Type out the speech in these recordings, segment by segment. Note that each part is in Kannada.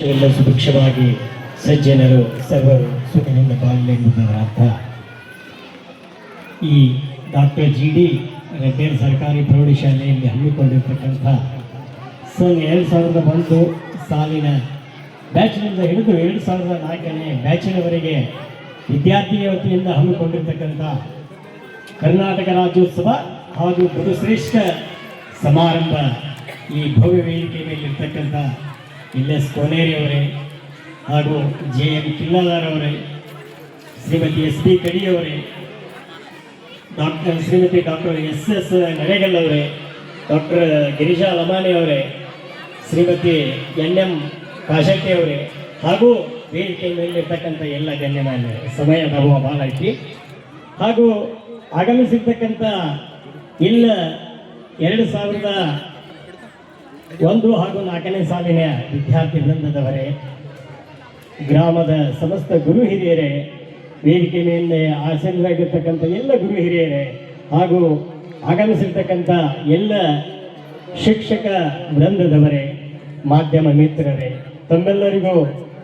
ಎಲ್ಲ ಸುಭಿಕ್ಷವಾಗಿ ಸಜ್ಜನರು ಸರ್ವರು ಸುಖದಿಂದ ಬಾಳಲೆಂಬುದರ ಅರ್ಥ ಈ ಡಾಕ್ಟರ್ ಜಿ ಡಿ ರೆಡ್ಡೇರ್ ಸರ್ಕಾರಿ ಪ್ರೌಢಶಾಲೆಯಲ್ಲಿ ಹಮ್ಮಿಕೊಂಡಿರ್ತಕ್ಕಂಥ ಸನ್ ಎರಡು ಸಾವಿರದ ಒಂದು ಸಾಲಿನ ಬ್ಯಾಚ್ನಿಂದ ಹಿಡಿದು ಎರಡು ಸಾವಿರದ ನಾಲ್ಕನೇ ಬ್ಯಾಚಿನವರೆಗೆ ವಿದ್ಯಾರ್ಥಿಯ ವತಿಯಿಂದ ಹಮ್ಮಿಕೊಂಡಿರ್ತಕ್ಕಂಥ ಕರ್ನಾಟಕ ರಾಜ್ಯೋತ್ಸವ ಹಾಗೂ ಗುರುಶ್ರೇಷ್ಠ ಸಮಾರಂಭ ಈ ಭವ್ಯ ವೇದಿಕೆ ಮೇಲಿರ್ತಕ್ಕಂಥ ಎಲ್ ಎಸ್ ಕೋನೇರಿ ಅವರೇ ಹಾಗೂ ಜೆ ಎಂ ಕಿಲ್ಲಾದಾರ್ ಅವರೇ, Shrimati S B ಕಡಿಯವರೇ doctor Shrimati doctor S S Naregal ಅವರೇ, ಡಾಕ್ಟರ್ ಗಿರಿಜಾ ಲಮಾನಿ ಅವರೇ, ಶ್ರೀಮತಿ ಎನ್ ಎಂ ಕಾಶೆಟ್ಟಿ ಅವರೇ, ಹಾಗೂ ವೇದಿಕೆ ಮೇಲಿರ್ತಕ್ಕಂಥ ಎಲ್ಲ ಗಣ್ಯಮಾನ್ಯ, ಸಮಯ ನಾವು ಭಾಳ ಐತಿ. ಹಾಗೂ ಆಗಮಿಸಿರ್ತಕ್ಕಂಥ ಇಲ್ಲ ಎರಡು ಸಾವಿರದ ಒಂದು ಹಾಗೂ ನಾಲ್ಕನೇ ಸಾಲಿನ ವಿದ್ಯಾರ್ಥಿ ವೃಂದದವರೇ, ಗ್ರಾಮದ ಸಮಸ್ತ ಗುರು ಹಿರಿಯರೇ, ವೇದಿಕೆ ಮೇಲೆ ಆಸೀನರಾಗಿರ್ತಕ್ಕಂಥ ಎಲ್ಲ ಗುರು ಹಿರಿಯರೇ ಹಾಗೂ ಆಗಮಿಸಿರ್ತಕ್ಕಂಥ ಎಲ್ಲ ಶಿಕ್ಷಕ ವೃಂದದವರೇ, ಮಾಧ್ಯಮ ಮಿತ್ರರೇ, ತಮ್ಮೆಲ್ಲರಿಗೂ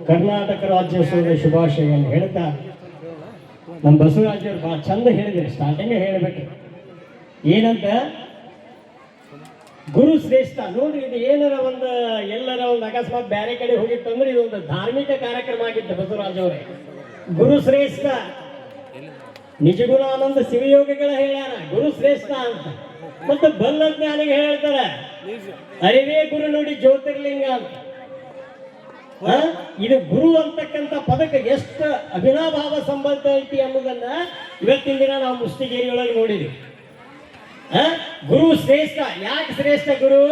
ಕರ್ನಾಟಕ ರಾಜ್ಯೋತ್ಸವದ ಶುಭಾಶಯವನ್ನು ಹೇಳ್ತಾ, ನಮ್ಮ ಬಸವರಾಜರು ಭಾಳ ಚಂದ ಹೇಳಿದ್ರು ಸ್ಟಾರ್ಟಿಂಗ್ ಹೇಳಬೇಕು ಏನಂತ? ಗುರು ಶ್ರೇಷ್ಠ. ನೋಡ್ರಿ, ಇದು ಏನರ ಒಂದು ಎಲ್ಲರ ಒಂದು ಅಕಸ್ಮಾತ್ ಬೇರೆ ಕಡೆ ಹೋಗಿತ್ತು ಅಂದ್ರೆ ಒಂದು ಧಾರ್ಮಿಕ ಕಾರ್ಯಕ್ರಮ ಆಗಿತ್ತು ಬಸವರಾಜ್ ಅವರೇ. ಗುರು ಶ್ರೇಷ್ಠ. ನಿಜಗುಣಾನಂದ ಶಿವಯೋಗಿಗಳ ಹೇಳ್ಯಾರ, ಗುರು ಶ್ರೇಷ್ಠ ಅಂತ. ಮತ್ತೆ ಬಲ್ಲ ಜ್ಞಾನಿಗೆ ಹೇಳ್ತಾರ, ಅರಿವೇ ಗುರು ನೋಡಿ ಜ್ಯೋತಿರ್ಲಿಂಗ ಅಂತ. ಇದು ಗುರು ಅಂತಕ್ಕಂಥ ಪದಕ್ಕೆ ಎಷ್ಟು ಅಭಿನಾಭಾವ ಸಂಬಂಧ ಐತಿ ಅನ್ನೋದನ್ನ ಇವತ್ತಿನ ದಿನ ನಾವು ಮುಷ್ಟಿಗೇರಿಯೊಳಗೆ ನೋಡಿದ್ವಿ? ಗುರು ಶ್ರೇಷ್ಠ, ಯಾಕೆ ಶ್ರೇಷ್ಠ ಗುರು?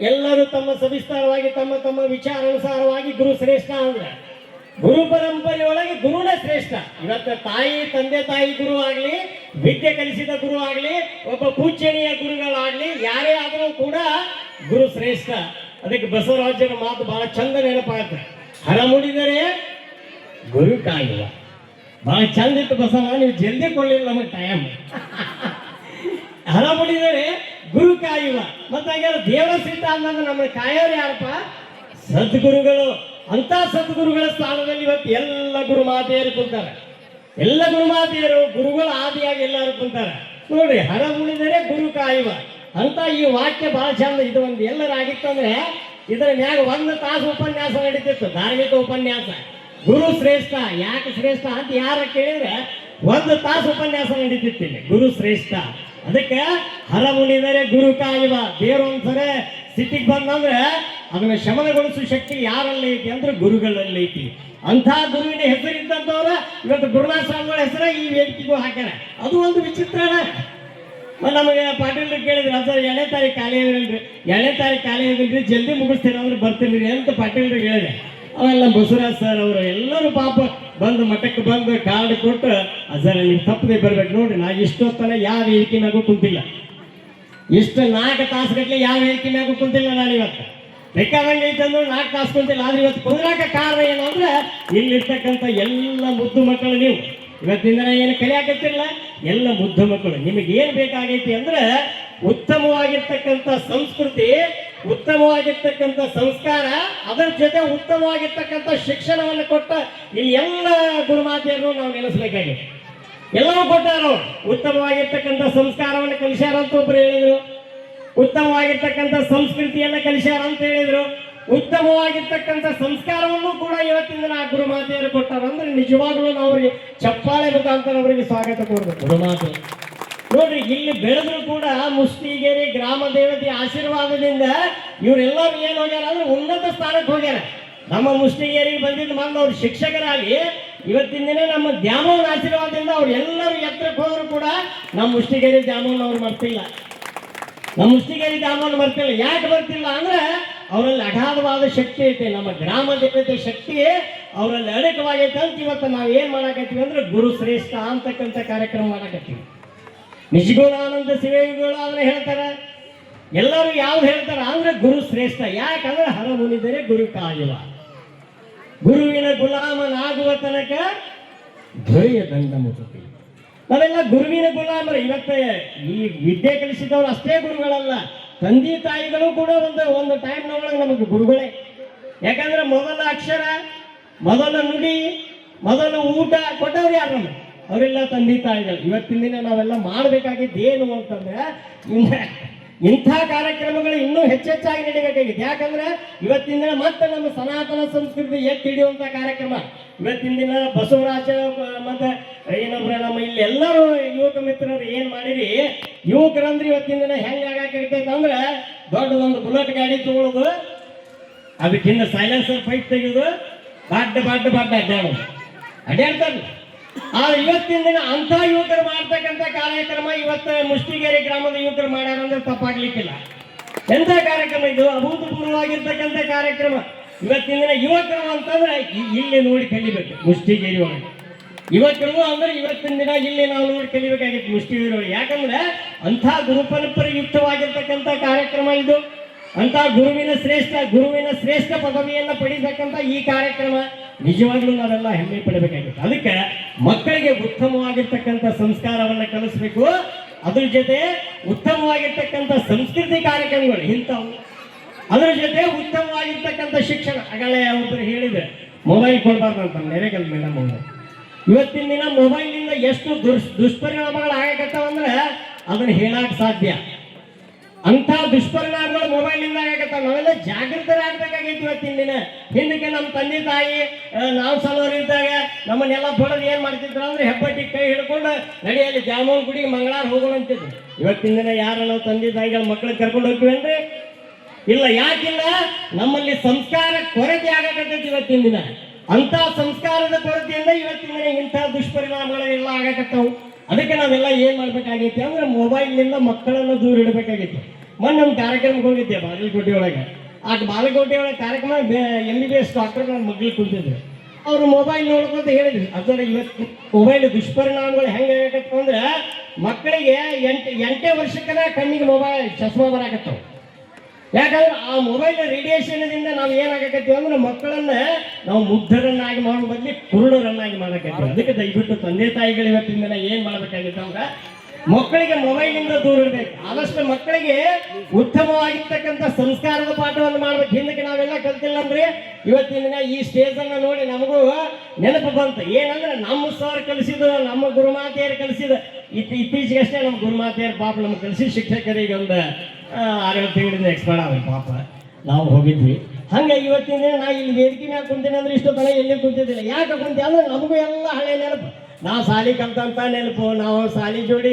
ಎಲ್ಲರೂ ತಮ್ಮ ಸವಿಸ್ತಾರವಾಗಿ, ತಮ್ಮ ತಮ್ಮ ವಿಚಾರಾನುಸಾರವಾಗಿ ಗುರು ಶ್ರೇಷ್ಠ ಅಂದ್ರೆ. ಗುರು ಪರಂಪರೆಯೊಳಗೆ ಗುರುನೇ ಶ್ರೇಷ್ಠ. ಇವತ್ತು ತಾಯಿ, ತಂದೆ, ತಾಯಿ ಗುರು ಆಗಲಿ, ವಿದ್ಯೆ ಕಲಿಸಿದ ಗುರು ಆಗಲಿ, ಒಬ್ಬ ಪೂಜ್ಯನೀಯ ಗುರುಗಳಾಗ್ಲಿ, ಯಾರೇ ಆದರೂ ಕೂಡ ಗುರು ಶ್ರೇಷ್ಠ. ಅದಕ್ಕೆ ಬಸವರಾಜನ ಮಾತು ಬಹಳ ಚಂದ ನೆನಪಾಗುತ್ತೆ ಹರ ಮುಡಿದರೆ ಗುರು ಕಾಯುವ. ಬಹಳ ಚಂದ ಇತ್ತು ಬಸವ, ನೀವು ಜಲ್ದಿ ಕೊಡಲಿಲ್ಲ ನಮಗೆ ಟೈಮ್ ಹಣ ಮುಡಿದರೆ ಗುರು ಕಾಯುವ. ಮತ್ತೆ ದೇವರ ಸಿದ್ಧ ಅನ್ನೋದು ನಮ್ಮ ಕಾಯೋರು ಯಾರಪ್ಪ? ಸದ್ಗುರುಗಳು. ಅಂತ ಸದ್ಗುರುಗಳ ಸ್ಥಾನದಲ್ಲಿ ಇವತ್ತು ಎಲ್ಲ ಗುರು ಮಾತೆಯರು ಕುಂತಾರೆ. ಎಲ್ಲ ಗುರುಮಾತೆಯರು ಗುರುಗಳು ಆದಿಯಾಗಿ ಎಲ್ಲರೂ ಕುಂತಾರೆ. ನೋಡ್ರಿ ಹರ ಉಳಿದರೆ ಗುರು ಕಾಯುವ. ಅಂತ ಈ ವಾಕ್ಯ ಬಹಳ ಚಂದ ಇದು ಒಂದು. ಎಲ್ಲರೂ ಆಗಿತ್ತಂದ್ರೆ ಇದರ ಮ್ಯಾಗ ಒಂದು ತಾಸು ಉಪನ್ಯಾಸ ನಡೀತಿತ್ತು. ಧಾರ್ಮಿಕ ಉಪನ್ಯಾಸ. ಗುರು ಶ್ರೇಷ್ಠ. ಯಾಕೆ ಶ್ರೇಷ್ಠ ಅಂತ ಯಾರ ಕೇಳಿದ್ರೆ ಒಂದು ತಾಸು ಉಪನ್ಯಾಸ ನಡೀತಿತ್ತು ಗುರು ಶ್ರೇಷ್ಠ. ಅದಕ್ಕೆ ಹರ ಮುನಿದರೆ ಗುರು ಕಾಯುವ. ಬೇರೊಂದ್ಸರೆ ಸ್ಥಿತಿಗೆ ಬಂದಂದ್ರೆ ಅದನ್ನ ಶಮನಗೊಳಿಸುವ ಶಕ್ತಿ ಯಾರಲ್ಲಿ ಐತಿ ಅಂದ್ರೆ ಗುರುಗಳಲ್ಲಿ ಐತಿ. ಅಂಥ ಗುರುವಿನ ಹೆಸರಿದ್ದಂಥವ್ರ ಇವತ್ತು ಗುರುನಾಥ ಸ್ವಾಮಿಗಳ ಹೆಸರ ಈ ವೇದಿಕೆಗೂ ಹಾಕ್ಯಾರ. ಅದು ಒಂದು ವಿಚಿತ್ರನ. ಮತ್ತೆ ನಮಗೆ ಪಾಟೀಲ್ ಕೇಳಿದ್ರು ಸರ್ ಎರಡನೇ ತಾರೀಕು ಖಾಲಿ ಇದ್ರಿ ಎಳೆ ತಾರೀಕು ಖಾಲಿ ಇದ್ರಿ ಜಲ್ದಿ ಮುಗಿಸ್ತೀರ ಅಂದ್ರೆ ಬರ್ತೀನಿ ಅಂತ ಪಾಟೀಲ್ ಹೇಳಿದೆ. ಅವೆಲ್ಲ ಬಸವರಾಜ್ ಸರ್ ಅವರು ಎಲ್ಲರೂ ಪಾಪ ಬಂದು ಮಠಕ್ಕೆ ಬಂದು ಕಾರ್ಡ್ ಕೊಟ್ಟು ಸರ್ ನೀವು ತಪ್ಪದೆ ಬರ್ಬೇಕು. ನೋಡಿ ನಾ ಇಷ್ಟೊತ್ತನ ಯಾವ ಹೇಳಿಕೆನಾಗೂ ಕುಂತಿಲ್ಲ. ಇಷ್ಟು ನಾಲ್ಕು ತಾಸು ಗಟ್ಟಲೆ ಯಾವ ಹೇಳಿಕೆನಾಗೂ ಕುಂತಿಲ್ಲ ನಾನು ಇವತ್ತು. ಬೇಕಾದಂಗೆ ಅಂದ್ರೆ ನಾಲ್ಕು ತಾಸು ಕುಂತಿಲ್ಲ, ಆದ್ರೆ ಇವತ್ತು ಕುಂದ್ರಾಕ ಕಾರಣ ಏನು ಅಂದ್ರೆ, ಇಲ್ಲಿರ್ತಕ್ಕಂಥ ಎಲ್ಲ ಮುದ್ದು ಮಕ್ಕಳು ನೀವು. ಇವತ್ತಿನ ಏನು ಕಲಿಯಾಕತ್ತಿಲ್ಲ ಎಲ್ಲ ಮುದ್ದು ಮಕ್ಕಳು. ನಿಮಗೆ ಏನು ಬೇಕಾಗೈತಿ ಅಂದ್ರೆ ಉತ್ತಮವಾಗಿರ್ತಕ್ಕಂಥ ಸಂಸ್ಕೃತಿ ಉತ್ತಮವಾಗಿರ್ತಕ್ಕಂಥ ಸಂಸ್ಕಾರ, ಅದರ ಜೊತೆ ಉತ್ತಮವಾಗಿರ್ತಕ್ಕಂಥ ಶಿಕ್ಷಣವನ್ನು ಕೊಟ್ಟ ಇಲ್ಲಿ ಎಲ್ಲ ಗುರುಮಾತೆಯರು ನಾವು ನೆನೆಸ್ಬೇಕಾಗಿದೆ ಎಲ್ಲವೂ ಕೊಟ್ಟಾರು. ಉತ್ತಮವಾಗಿರ್ತಕ್ಕಂಥ ಸಂಸ್ಕಾರವನ್ನು ಕಲಿಸ್ಯಾರ ಅಂತ ಒಬ್ರು ಹೇಳಿದರು. ಉತ್ತಮವಾಗಿರ್ತಕ್ಕಂಥ ಸಂಸ್ಕೃತಿಯನ್ನ ಕಲಿಸ್ಯಾರ ಅಂತ ಹೇಳಿದರು. ಉತ್ತಮವಾಗಿರ್ತಕ್ಕಂಥ ಸಂಸ್ಕಾರವನ್ನು ಕೂಡ ಇವತ್ತಿನ ದಿನ ಆ ಗುರುಮಾತೆಯರು ಕೊಟ್ಟಾರ ಅಂದ್ರೆ ನಿಜವಾಗ್ಲೂ ನಾವು ಚಪ್ಪಾಳೆ ಮುಖಾಂತರ ಅವರಿಗೆ ಸ್ವಾಗತ ಕೊಡಬೇಕು. ಗುರುಮಾತೆ ನೋಡ್ರಿ ಇಲ್ಲಿ ಬೆಳೆದ್ರು ಕೂಡ ಮುಸ್ತಿಗೇರಿ ಗ್ರಾಮ ದೇವತೆ ಆಶೀರ್ವಾದದಿಂದ ಇವರೆಲ್ಲರೂ ಏನ್ ಹೋಗ್ಯಾರ ಅಂದ್ರೆ ಉನ್ನತ ಸ್ಥಾನಕ್ಕೆ ಹೋಗ್ಯಾರ. ನಮ್ಮ ಮುಷ್ಟಿಗೇರಿಗೆ ಬಂದಿದ್ದ ಮಂದ ಅವ್ರ ಶಿಕ್ಷಕರಾಗಿ ಇವತ್ತಿನ ದಿನ ನಮ್ಮ ದ್ಯಾಮವನ ಆಶೀರ್ವಾದದಿಂದ ಅವ್ರು ಎಲ್ಲರೂ ಎತ್ತರಕ್ಕೆ ಹೋದ್ರು ಕೂಡ ನಮ್ಮ ಮುಸ್ತಿಗೇರಿ ದ್ಯಾಮೋಹನ್ ಅವ್ರು ಮರ್ತಿಲ್ಲ. ನಮ್ಮ ಮುಸ್ತಿಗೇರಿ ದ್ಯಾಮೋಹನ್ ಮರ್ತಿಲ್ಲ. ಯಾಕೆ ಬರ್ತಿಲ್ಲ ಅಂದ್ರೆ ಅವರಲ್ಲಿ ಅಗಾಧವಾದ ಶಕ್ತಿ ಐತೆ. ನಮ್ಮ ಗ್ರಾಮ ದೇವತೆ ಶಕ್ತಿ ಅವರಲ್ಲಿ ಅಡಕವಾಗೈತೆ ಅಂತ ಇವತ್ತು ನಾವು ಏನ್ ಮಾಡಾಕತ್ತೀವಿ ಅಂದ್ರೆ ಗುರು ಶ್ರೇಷ್ಠ ಅಂತಕ್ಕಂಥ ಕಾರ್ಯಕ್ರಮ ಮಾಡಾಕತ್ತೀವಿ. ನಿಜಗುಣಾನಂದ ಶಿವಯುಗಳು ಅದನ್ನ ಹೇಳ್ತಾರೆ. ಎಲ್ಲರೂ ಯಾವ್ದು ಹೇಳ್ತಾರ ಅಂದ್ರೆ ಗುರು ಶ್ರೇಷ್ಠ. ಯಾಕಂದ್ರೆ ಹರ ಮುನಿದರೆ ಗುರು ಕಾಯುವ. ಗುರುವಿನ ಗುಲಾಮನಾಗುವ ತನಕ ಧ್ವರಿಯ ದಂಡ ಮುಸುತಿ ನಾವೆಲ್ಲ ಗುರುವಿನ ಗುಲಾಮರ. ಇವತ್ತ ಈ ವಿದ್ಯೆ ಕಲಿಸಿದವರು ಅಷ್ಟೇ ಗುರುಗಳಲ್ಲ. ತಂದೆ ತಾಯಿಗಳು ಕೂಡ ಒಂದು ಒಂದು ಟೈಮ್ನೊಳಗೆ ನಮಗೆ ಗುರುಗಳೇ. ಯಾಕಂದ್ರೆ ಮೊದಲ ಅಕ್ಷರ, ಮೊದಲ ನುಡಿ, ಮೊದಲ ಊಟ ಕೊಟ್ಟವ್ರು ಯಾರು ನಮಗೆ ಅವರೆಲ್ಲ ತಂದೆ ತಾಯಿಗಳು. ಇವತ್ತಿನ ದಿನ ನಾವೆಲ್ಲ ಮಾಡಬೇಕಾಗಿದ್ದು ಏನು ಅಂತಂದ್ರೆ ಇಂಥ ಕಾರ್ಯಕ್ರಮಗಳು ಇನ್ನೂ ಹೆಚ್ಚೆಚ್ಚಾಗಿ ನಡೀಬೇಕಾಗಿದೆ. ಯಾಕಂದ್ರೆ ಇವತ್ತಿನ ದಿನ ಮತ್ತೆ ನಮ್ಮ ಸನಾತನ ಸಂಸ್ಕೃತಿ ಎತ್ತಿ ಹಿಡಿಯುವಂಥ ಕಾರ್ಯಕ್ರಮ. ಇವತ್ತಿನ ದಿನ ಬಸವರಾಜ, ಮತ್ತೆ ಏನಂದ್ರೆ ನಮ್ಮ ಇಲ್ಲಿ ಎಲ್ಲರೂ ಯುವಕ ಮಿತ್ರರು ಏನ್ ಮಾಡಿರಿ? ಯುವಕರಂದ್ರೆ ಇವತ್ತಿನ ದಿನ ಹೆಂಗ್ ಆಗಾಕೈತೆ ಅಂದ್ರೆ ದೊಡ್ಡದೊಂದು ಬುಲೆಟ್ ಗಾಡಿ ತಗೊಳ್ಳೋದು ಅದಕ್ಕಿಂತ ಸೈಲೆನ್ಸರ್ ಫೈಟ್ ತೆಗೆದು ಬಾಡ್ಡ ಬಾಡ್ಡ ಬಾಡ್ಡ ಅಡ್ಡಾಡೋದು ಅಡ್ಡಾಡ್ತಾರೆ ಆದ್ರೆ ಇವತ್ತಿನ ದಿನ ಅಂತ ಯುವಕರು ಮಾಡ್ತಕ್ಕಂಥ ಕಾರ್ಯಕ್ರಮ ಇವತ್ತು ಮುಷ್ಟಿಗೇರಿ ಗ್ರಾಮದ ಯುವಕರು ಮಾಡ್ಯಾರ ಅಂದ್ರೆ ತಪ್ಪಾಗ್ಲಿಕ್ಕಿಲ್ಲ. ಎಂಥ ಕಾರ್ಯಕ್ರಮ ಇದು? ಅಭೂತಪೂರ್ವವಾಗಿರ್ತಕ್ಕಂಥ ಕಾರ್ಯಕ್ರಮ. ಇವತ್ತಿನ ದಿನ ಯುವಕರು ಅಂತಂದ್ರೆ ಇಲ್ಲಿ ನೋಡಿ ಕಲಿಬೇಕು, ಮುಷ್ಟಿಗೇರಿ ಒಳಗೆ. ಯುವಕರು ಅಂದ್ರೆ ಇವತ್ತಿನ ದಿನ ಇಲ್ಲಿ ನಾವು ನೋಡಿ ಕಲಿಬೇಕಾಗಿತ್ತು ಮುಷ್ಟಿಗೇರಿ ಒಳಗೆ ಯಾಕಂದ್ರೆ ಅಂಥ ಗುರುಪರಂಪರೆಯುಕ್ತವಾಗಿರ್ತಕ್ಕಂಥ ಕಾರ್ಯಕ್ರಮ ಇದು. ಅಂತ ಗುರುವಿನ ಶ್ರೇಷ್ಠ ಗುರುವಿನ ಶ್ರೇಷ್ಠ ಪದವಿಯನ್ನ ಪಡಿತಕ್ಕಂಥ ಈ ಕಾರ್ಯಕ್ರಮ. ನಿಜವಾಗ್ಲೂ ನಾವೆಲ್ಲ ಹೆಮ್ಮೆ ಪಡಬೇಕಾಗುತ್ತೆ. ಅದಕ್ಕೆ ಮಕ್ಕಳಿಗೆ ಉತ್ತಮವಾಗಿರ್ತಕ್ಕಂಥ ಸಂಸ್ಕಾರವನ್ನ ಕಲಿಸ್ಬೇಕು. ಅದ್ರ ಜೊತೆ ಉತ್ತಮವಾಗಿರ್ತಕ್ಕಂಥ ಸಂಸ್ಕೃತಿ ಕಾರ್ಯಕ್ರಮಗಳು ಇಂಥವು. ಅದ್ರ ಜೊತೆ ಉತ್ತಮವಾಗಿರ್ತಕ್ಕಂಥ ಶಿಕ್ಷಣ. ಆಗಲೇ ಒಬ್ಬರು ಹೇಳಿದ್ರೆ ಮೊಬೈಲ್ ಕೊಡಬಾರ್ದು ಅಂತ ನೆರೆಗಲ್ ಮೇಡಮ್ ಅವರು. ಇವತ್ತಿನ ದಿನ ಮೊಬೈಲ್ನಿಂದ ಎಷ್ಟು ದುಷ್ ದುಷ್ಪರಿಣಾಮಗಳು ಆಗಕತ್ತಾವಂದ್ರೆ ಅದನ್ನ ಹೇಳಕ್ ಸಾಧ್ಯ. ಅಂತ ದುಷ್ಪರಿಣಾಮಗಳು ಮೊಬೈಲ್ ಇಂದ ಆಗತ್ತ ನಾವೆಲ್ಲ ಜಾಗೃತರಾಗಬೇಕಾಗೈತಿ ಇವತ್ತಿನ ದಿನ. ಹಿಂದಕ್ಕೆ ನಮ್ಮ ತಂದೆ ತಾಯಿ ನಾವು ಸಣ್ಣವರಿದ್ದಾಗ ನಮ್ಮನ್ನೆಲ್ಲ ಬಡದು ಏನ್ ಮಾಡ್ತಿದ್ರು ಅಂದ್ರೆ ಹೆಬ್ಬಟ್ಟಿ ಕೈ ಹಿಡ್ಕೊಂಡು ನಡೆಯಲ್ಲಿ ಜಾಮೂನ್ ಗುಡಿಗೆ ಮಂಗಳಾರ ಹೋಗೋಣ ಅಂತಿದ್ರು. ಇವತ್ತಿನ ದಿನ ಯಾರ ನಾವು ತಂದೆ ತಾಯಿಗಳ ಮಕ್ಕಳಿಗೆ ಕರ್ಕೊಂಡು ಹೋಗ್ತೀವಿ ಅಂದ್ರೆ? ಇಲ್ಲ, ಯಾಕಿಲ್ಲ? ನಮ್ಮಲ್ಲಿ ಸಂಸ್ಕಾರ ಕೊರತೆ ಆಗಕತ್ತೈತಿ ಇವತ್ತಿನ ದಿನ. ಅಂತ ಸಂಸ್ಕಾರದ ಕೊರತೆಯಿಂದ ಇವತ್ತಿನ ದಿನ ಇಂಥ ದುಷ್ಪರಿಣಾಮಗಳೆಲ್ಲ ಆಗಕತ್ತಾವು. ಅದಕ್ಕೆ ನಾವೆಲ್ಲ ಏನ್ ಮಾಡ್ಬೇಕಾಗೈತಿ ಅಂದ್ರೆ ಮೊಬೈಲ್ನಿಂದ ಮಕ್ಕಳನ್ನು ದೂರ ಇಡಬೇಕಾಗಿತ್ತು ಮೊನ್ನೆ ಒಂದು ಕಾರ್ಯಕ್ರಮಕ್ಕೆ ಹೋಗಿದ್ದೆ ಬಾಗಲಕೋಟೆ ಒಳಗೆ. ಆ ಬಾಲಕೋಟೆ ಒಳಗೆ ಕಾರ್ಯಕ್ರಮ M B B S doctor ನನ್ನ ಮಗ್ಳಿಗೆ ಕುಂತಿದ್ರು. ಅವರು ಮೊಬೈಲ್ ನೋಡ್ಕೊಂತ ಹೇಳಿದ್ರು. ಅದರ ಇವತ್ತು ಮೊಬೈಲ್ ದುಷ್ಪರಿಣಾಮಗಳು ಹೆಂಗೆ ಆಗಕತ್ತ ಅಂದ್ರೆ ಮಕ್ಕಳಿಗೆ ಎಂಟು, ಎಂಟೇ ವರ್ಷಕ್ಕನ ಕಣ್ಣಿಗೆ ಮೊಬೈಲ್ ಚಸ್ಮಾ ಬರಾಕತ್ತಾವ. ಯಾಕಂದ್ರೆ ಆ ಮೊಬೈಲ್ ರೇಡಿಯೇಷನ್ದಿಂದ ನಾವು ಏನಾಗಕತ್ತೀವಿ ಅಂದ್ರೆ ಮಕ್ಕಳನ್ನ ನಾವು ಮುಗ್ಧರನ್ನಾಗಿ ಮಾಡೋ ಬದಲಿ ಕುರುಡರನ್ನಾಗಿ ಮಾಡಕತ್ತೀವಿ. ಅದಕ್ಕೆ ದಯವಿಟ್ಟು ತಂದೆ ತಾಯಿಗಳು ಇವತ್ತಿನ ದಿನ ಏನ್ ಮಾಡ್ಬೇಕಾಗಿತ್ತು ಅಂದ್ರೆ ಮಕ್ಕಳಿಗೆ ಮೊಬೈಲಿಂದ ದೂರ ಇರಬೇಕು. ಆದಷ್ಟು ಮಕ್ಕಳಿಗೆ ಉತ್ತಮವಾಗಿರ್ತಕ್ಕಂಥ ಸಂಸ್ಕಾರದ ಪಾಠವನ್ನು ಮಾಡ್ಬೇಕು. ಹಿಂದಕ್ಕೆ ನಾವೆಲ್ಲ ಕಲ್ತಿಲ್ಲ ಅಂದ್ರೆ ಇವತ್ತಿನ ದಿನ ಈ ಸ್ಟೇಜ್ ಅನ್ನ ನೋಡಿ ನಮಗೂ ನೆನಪು ಬಂತು. ಏನಂದ್ರೆ ನಮ್ಮ ಸರ್ ಕಲಿಸಿದ ನಮ್ಮ ಗುರುಮಾತೆಯರು ಕಲಿಸಿದ ಇತ್ ಇತ್ತೀಚೆಗಷ್ಟೇ ನಮ್ಮ ಗುರುಮಾತೆಯರು ಪಾಪ ನಮ್ಗೆ ಕಲಿಸಿ ಶಿಕ್ಷಕರಿಗೆ ಒಂದು ಆರೇಳು ತಿಂಗಳಿಂದ ಎಕ್ಸ್ಪೈರ್ ಆದ್ರೆ ಪಾಪ. ನಾವು ಹೋಗಿದ್ವಿ. ಹಂಗೆ ಇವತ್ತಿನ ದಿನ ನಾ ಇಲ್ಲಿ ವೇದಿಕೆ ಮ್ಯಾಗ ಕುಂತೀನಿ ಅಂದ್ರೆ ಇಷ್ಟು ತಲೆ ಎಲ್ಲಿ ಕುಂತಿದ್ದಿಲ್ಲ. ಯಾಕೆ ಕುಂತಿ? ಅಂದ್ರೆ ನಮಗೂ ಎಲ್ಲ ಹಳೆ ನೆನಪು. ನಾವು ಸಾಲಿ ಕಲ್ತಂತ ನೆನಪು, ನಾವು ಸಾಲಿ ಜೋಡಿ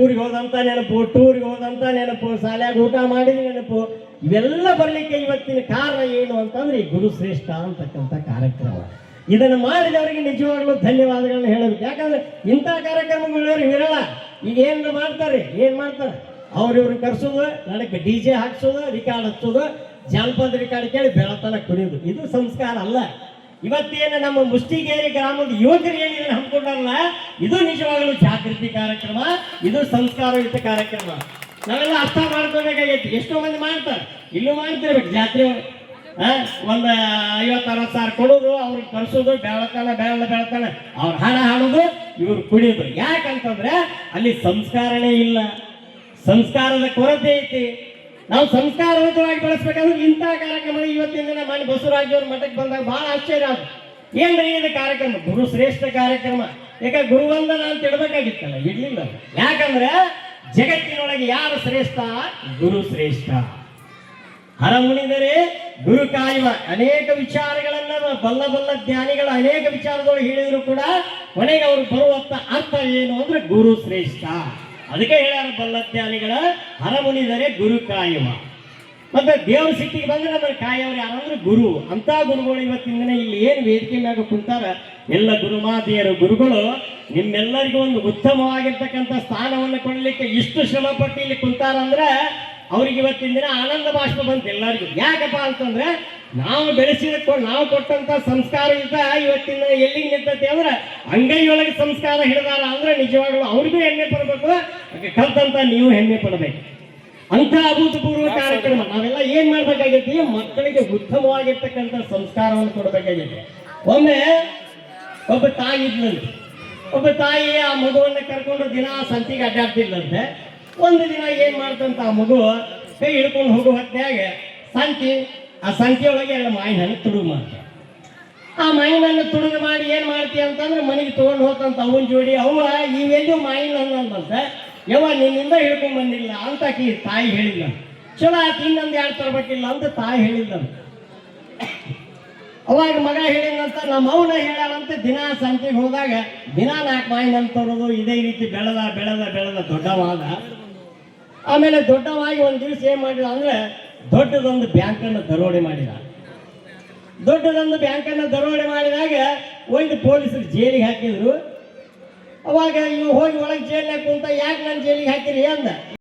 ಊರಿಗೆ ಹೋದಂತ ನೆನಪು ಟೂರಿಗೆ ಹೋದಂತ ನೆನಪು ಶಾಲ್ಯಾಗ ಊಟ ಮಾಡಿದ ನೆನಪು. ಇವೆಲ್ಲ ಬರಲಿಕ್ಕೆ ಇವತ್ತಿನ ಕಾರಣ ಏನು ಅಂತಂದ್ರೆ ಈ ಗುರು ಶ್ರೇಷ್ಠ ಅಂತಕ್ಕಂಥ ಕಾರ್ಯಕ್ರಮ. ಇದನ್ನು ಮಾಡಿದವರಿಗೆ ನಿಜವಾಗ್ಲೂ ಧನ್ಯವಾದಗಳನ್ನು ಹೇಳಬೇಕು. ಯಾಕಂದ್ರೆ ಇಂಥ ಕಾರ್ಯಕ್ರಮಗಳು ವಿರಳ. ಈಗ ಏನು ಮಾಡ್ತಾರೆ? ಏನು ಮಾಡ್ತಾರೆ? ಅವ್ರು ಇವ್ರನ್ನ ಕರ್ಸೋದು ನನಗೆ ಡಿ ಜೆ ಹಾಕ್ಸೋದು ರಿಕಾರ್ಡ್ ಹಚ್ಚೋದು ಜಾನಪದ ರಿಕಾರ್ಡ್ ಕೇಳಿ ಬೆಳತನ ಕುಡಿಯೋದು ಇದು ಸಂಸ್ಕಾರ ಅಲ್ಲ. ಇವತ್ತೇನು ನಮ್ಮ ಮುಷ್ಟಿಗೇರಿ ಗ್ರಾಮದ ಯುವಕರು ಏನಿದೆ ಹಮ್ಮಿಕೊಂಡಲ್ಲ ಇದು ನಿಜವಾಗ್ಲೂ ಜಾಗೃತಿ ಕಾರ್ಯಕ್ರಮ ಇದು ಸಂಸ್ಕಾರಯುತ ಕಾರ್ಯಕ್ರಮ. ನಾವೆಲ್ಲ ಅರ್ಥ ಮಾಡ್ಕೋಬೇಕಾಗೈತಿ. ಎಷ್ಟೋ ಮಂದಿ ಮಾಡ್ತಾರೆ. ಇಲ್ಲೂ ಮಾಡ್ತಿರ್ಬೇಕು. ಜಾತ್ರೆ ಒಂದು ಆ, ಒಂದ್ ಐವತ್ತು ಅರವತ್ತು ಸಾವಿರ ಕೊಡೋದು ಅವ್ರಿಗೆ ಕರ್ಸೋದು ಬೆಳತಾನೆ ಬೆಳ ಬೆಳತಾನೆ. ಅವ್ರ ಹಣ ಹಾಡೋದು ಇವ್ರು ಕುಡಿಯೋದು ಯಾಕಂತಂದ್ರೆ ಅಲ್ಲಿ ಸಂಸ್ಕಾರನೇ ಇಲ್ಲ. ಸಂಸ್ಕಾರದ ಕೊರತೆ ಐತಿ. ನಾವು ಸಂಸ್ಕಾರಯುತವಾಗಿ ಬೆಳೆಸ್ಬೇಕಾದ್ರೆ ಇಂಥ ಕಾರ್ಯಕ್ರಮ ಇವತ್ತಿನ ದಿನ ಮನೆ ಬಸವರಾಜ್ ಮಠಕ್ಕೆ ಬಂದಾಗ ಬಹಳ ಆಶ್ಚರ್ಯ ಆಯ್ತು ಏನ್ರಿ ಇದು ಕಾರ್ಯಕ್ರಮ? ಗುರು ಶ್ರೇಷ್ಠ ಕಾರ್ಯಕ್ರಮ. ಯಾಕೆ ಗುರುವಂದನ ಅಂತ ಇಡಬೇಕಾಗಿತ್ತಲ್ಲ ಇಡ್ಲಿಲ್ಲ ಯಾಕಂದ್ರೆ ಜಗತ್ತಿನೊಳಗೆ ಯಾರು ಶ್ರೇಷ್ಠ? ಗುರು ಶ್ರೇಷ್ಠ. ಹರಮುನಿದರೆ ಗುರು ಕಾಯುವ. ಅನೇಕ ವಿಚಾರಗಳನ್ನ ಬಲ್ಲ ಬಲ್ಲ ಜ್ಞಾನಿಗಳ ಅನೇಕ ವಿಚಾರದೊಳಗೆ ಹೇಳಿದ್ರು ಕೂಡ ಕೊನೆಗೆ ಅವ್ರು ಬರುವಂತ ಅರ್ಥ ಏನು ಅಂದ್ರೆ ಗುರು ಶ್ರೇಷ್ಠ. ಅದಕ್ಕೆ ಹೇಳ್ಯಾರ ಬಲ್ಲ ಜ್ಞಾನಿಗಳ ಹರಮುನಿದರೆ ಗುರು ಕಾಯುವ. ಮತ್ತೆ ದೇವ್ರ ಸಿಟ್ಟಿಗೆ ಬಂದ್ರೆ ನಮ್ಮ ಕಾಯವ್ರು ಯಾರಂದ್ರೆ ಗುರು ಅಂತ ಗುರುಗಳು ಇವತ್ತಿನ ದಿನ ಇಲ್ಲಿ ಏನು ವೇದಿಕೆ ಮ್ಯಾಗ ಕುಂತಾರ? ಎಲ್ಲ ಗುರುಮಾತೆಯರು ಗುರುಗಳು, ನಿಮ್ಮೆಲ್ಲರಿಗೂ ಒಂದು ಉತ್ತಮವಾಗಿರ್ತಕ್ಕಂಥ ಸ್ಥಾನವನ್ನು ಕೊಡಲಿಕ್ಕೆ ಇಷ್ಟು ಶ್ರಮ ಪಟ್ಟು ಇಲ್ಲಿ ಕುಂತಾರ ಅಂದ್ರೆ ಅವ್ರಿಗೆ ಇವತ್ತಿನ ದಿನ ಆನಂದ ಭಾಷಣ ಬಂತು ಎಲ್ಲರಿಗೂ. ಯಾಕಪ್ಪ ಅಂತಂದ್ರೆ ನಾವು ಬೆಳೆಸಿದ ನಾವು ಕೊಟ್ಟಂತ ಸಂಸ್ಕಾರಯುತ ಇವತ್ತಿನ ದಿನ ಎಲ್ಲಿಗೆ ನಿಂತೈತಿ ಅಂದ್ರೆ ಅಂಗೈಯೊಳಗೆ ಸಂಸ್ಕಾರ ಹಿಡಿದಾರ ಅಂದ್ರೆ ನಿಜವಾಗ್ಲೂ ಅವ್ರಿಗೂ ಹೆಮ್ಮೆ ಪಡಬೇಕು. ಕಲ್ತಂತ ನೀವು ಹೆಮ್ಮೆ ಪಡಬೇಕು. ಅಂತ ಅಭೂತಪೂರ್ವ ಕಾರ್ಯಕ್ರಮ. ನಾವೆಲ್ಲ ಏನ್ ಮಾಡ್ಬೇಕಾಗೈತಿ? ಮಕ್ಕಳಿಗೆ ಉತ್ತಮವಾಗಿರ್ತಕ್ಕಂಥ ಸಂಸ್ಕಾರವನ್ನು ಕೊಡಬೇಕಾಗೈತಿ. ಒಮ್ಮೆ ಒಬ್ಬ ತಾಯಿ ಇದ್ಲಂತೆ. ಒಬ್ಬ ತಾಯಿ ಆ ಮಗುವನ್ನ ಕರ್ಕೊಂಡು ದಿನ ಸಂತಿಗೆ ಅಡ್ಡಾಡ್ತಿದ್ಲಂತೆ. ಒಂದು ದಿನ ಏನ್ ಮಾಡ್ತಂತ ಆ ಮಗು ಕೈ ಹಿಡ್ಕೊಂಡು ಹೋಗೋ ಹೊತ್ನ್ಯಾಗ, ಸಂತಿ ಆ ಸಂಖ್ಯೆ ಒಳಗೆ ಎರಡು ಮಾವಿನ ಹಣ್ಣು ತುಡುಗು ಮಾಡ್ತಾರೆ. ಆ ಮಾಯಿನನ್ನು ಹಣ್ಣು ತುಡುಗು ಮಾಡಿ ಏನು ಮಾಡ್ತೀಯ ಅಂತಂದ್ರೆ ಮನೆಗೆ ತೊಗೊಂಡು ಹೋತಂತ ಅವನ ಜೋಡಿ ಅವ ಇವೆಲ್ಲೂ ಮಾಯಿನ ಹಣ್ಣು ಅಂತಂತ ಯವ್ವ, ನಿನ್ನಿಂದ ಹಿಡ್ಕೊಂಡ್ ಬಂದಿಲ್ಲ ಅಂತ ಆಕಿ ತಾಯಿ ಹೇಳಿಲ್ಲ ಚಲೋ ಆತ ಇನ್ನೊಂದು ಯಾರು ತರಬೇಕಿಲ್ಲ ಅಂತ ತಾಯಿ ಹೇಳಿಲ್ಲ ಅವಾಗ ಮಗ ಹೇಳಿದಂತ ನಮ್ಮ ಅವನ ಹೇಳಂತ ದಿನ ಸಂತೆಗೆ ಹೋದಾಗ ದಿನ ನಾಲ್ಕು ಮಾಯಿನ ತರೋದು ಇದೇ ರೀತಿ ಬೆಳೆದ ಬೆಳೆದ ಬೆಳೆದ ದೊಡ್ಡವಾದ. ಆಮೇಲೆ ದೊಡ್ಡವಾಗಿ ಒಂದು ದಿವಸ ಏನು ಮಾಡಿದ ಅಂದ್ರೆ ದೊಡ್ಡದೊಂದು ಬ್ಯಾಂಕನ್ನು ದರೋಡೆ ಮಾಡಿದ. ದೊಡ್ಡದೊಂದು ಬ್ಯಾಂಕನ್ನು ದರೋಡೆ ಮಾಡಿದಾಗ ಒಂದು ಪೊಲೀಸರು ಜೈಲಿಗೆ ಹಾಕಿದ್ರು. ಅವಾಗ ಇವ್ ಹೋಗಿ ಒಳಗೆ ಜೈಲಿನಾಗ ಕುಂತ, ಯಾಕೆ ನಾನು ಜೈಲಿಗೆ ಹಾಕಿರಿ ಅಂದ.